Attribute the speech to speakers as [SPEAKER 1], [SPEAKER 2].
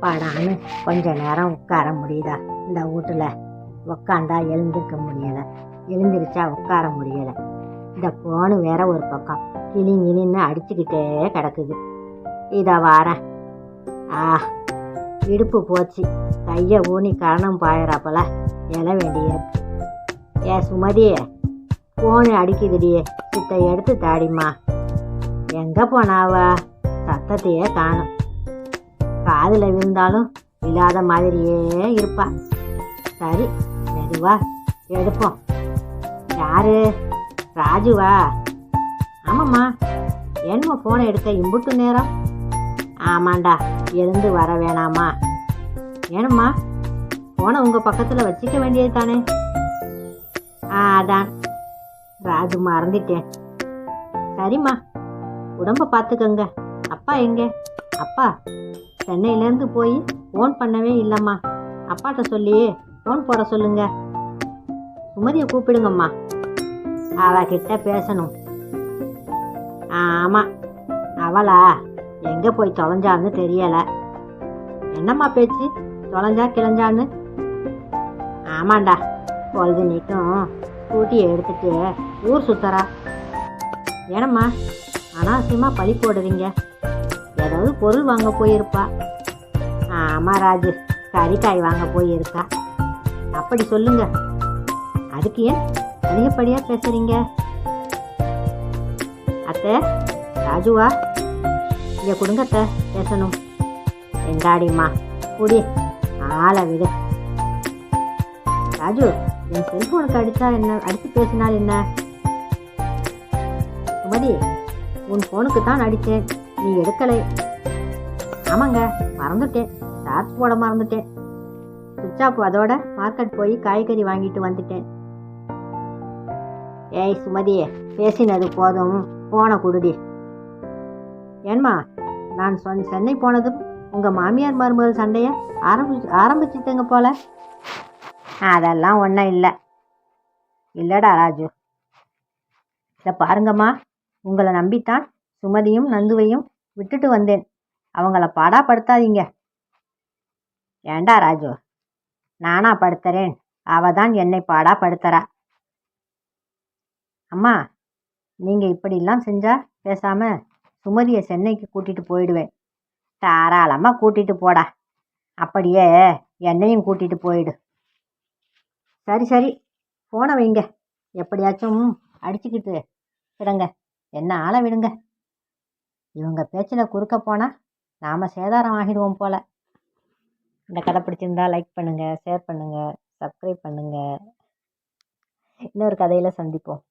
[SPEAKER 1] அப்பாடான்னு கொஞ்ச நேரம் உட்கார முடியுதா? இந்த வீட்டில் உக்காந்தா எழுந்திருக்க முடியலை. எழுந்திருச்சா உட்கார முடியலை. இந்த ஃபோனு வேற ஒரு பக்கம் கிளி கிளின்னு அடிச்சுக்கிட்டே கிடக்குது. இதை வாரேன் ஆ இடுப்பு போச்சு. கையை ஊனி கரணம் பாயிறாப்பல. எழ வேண்டிய ஏ சுமதி ஃபோனு அடிக்குதுடியே சித்த எடுத்து தாடிம்மா. எங்கே போனாவா? சத்தத்தையே காணும். காதில் விழுந்தாலும் இல்லாத மாதிரியே இருப்பா. சரி மெதுவா எடுப்போம். யாரு? ராஜுவா? ஆமாம்மா என்னம்மா ஃபோனை எடுக்க இம்புட்டு நேரம். ஆமாண்டா எழுந்து வர வேணாமா? ஏனம்மா ஃபோனை உங்கள் பக்கத்தில் வச்சுக்க வேண்டியது தானே ஆ அதான். ராஜு மறந்துட்டேன். சரிம்மா உடம்ப பார்த்துக்கங்க அப்பா எங்க? அப்பா சென்னையிலேருந்து போய் ஃபோன் பண்ணவே இல்லைம்மா. அப்பாட்ட சொல்லி ஃபோன் போட சொல்லுங்க. சுமதியை கூப்பிடுங்கம்மா. அவகிட்ட பேசணும். ஆமாம் அவளா எங்கே போய் தொலைஞ்சான்னு தெரியலை. என்னம்மா பேச்சு? தொலைஞ்சா கிளஞ்சான்னு? ஆமாண்டா பொழுது நீக்கும் ஸ்கூட்டியை எடுத்துட்டு ஊர் சுத்தரா ஏனம்மா அனாவசியமாக பழி போடுறீங்க. ஏதாவது பொருள் வாங்க போயிருப்பா. ஆமாம் ராஜு. கறிக்காய் வாங்க போயிருக்கா. அப்படி சொல்லுங்க. அதுக்கு ஏன் அதிகப்படியாக பேசுறீங்க? அத்தை ராஜுவா? இங்கே கொடுங்க அத்தை. பேசணும். எங்காடிம்மா? குடி. ஆளை விடு. ராஜு என் செல்ஃபோனுக்கு அடித்தா என்ன அடித்து பேசினால் என்ன? சுமதி உன் ஃபோனுக்கு தான் அடித்தேன் நீ எடுக்கலை. ஆமாங்க மறந்துட்டேன். சார்ஜ் போட மறந்துட்டேன். சுவிட்ச் ஆஃப் அதோட மார்க்கெட் போய் காய்கறி வாங்கிட்டு வந்துட்டேன். ஏய் சுமதியே பேசினது போதும். போன குடுடி. ஏன்மா நான் சொன் சென்னை போனதும் உங்கள் மாமியார் மருமகள் சண்டையை ஆரம்பி ஆரம்பிச்சிட்டேங்க போல. அதெல்லாம் ஒன்றும் இல்லை. இல்லைடா ராஜு. இதை பாருங்கம்மா. உங்களை நம்பித்தான் சுமதியும் நந்துவையும் விட்டுட்டு வந்தேன். அவங்கள பாடாப்படுத்தாதீங்க. ஏண்டா ராஜு? நானா படுத்துறேன். அவ தான் என்னை பாடாப்படுத்துறா. அம்மா நீங்கள் இப்படிலாம் செஞ்சா பேசாம சுமதியை சென்னைக்கு கூட்டிட்டு போயிடுவேன். தாராளமாக கூட்டிட்டு போடா. அப்படியே என்னையும் கூட்டிட்டு போயிடு. சரி சரி. போன வைங்க. எப்படியாச்சும் அடிச்சுக்கிட்டு கிடங்க. என்ன ஆள விடுங்க. இவங்க பேச்சில் குறுக்க போனால் நாம் சேதாரம் ஆகிடுவோம் போல். இந்த கதை பிடிச்சிருந்தா லைக் பண்ணுங்கள் ஷேர் பண்ணுங்கள் சப்ஸ்கிரைப் பண்ணுங்கள் இன்னொரு கதையில் சந்திப்போம்.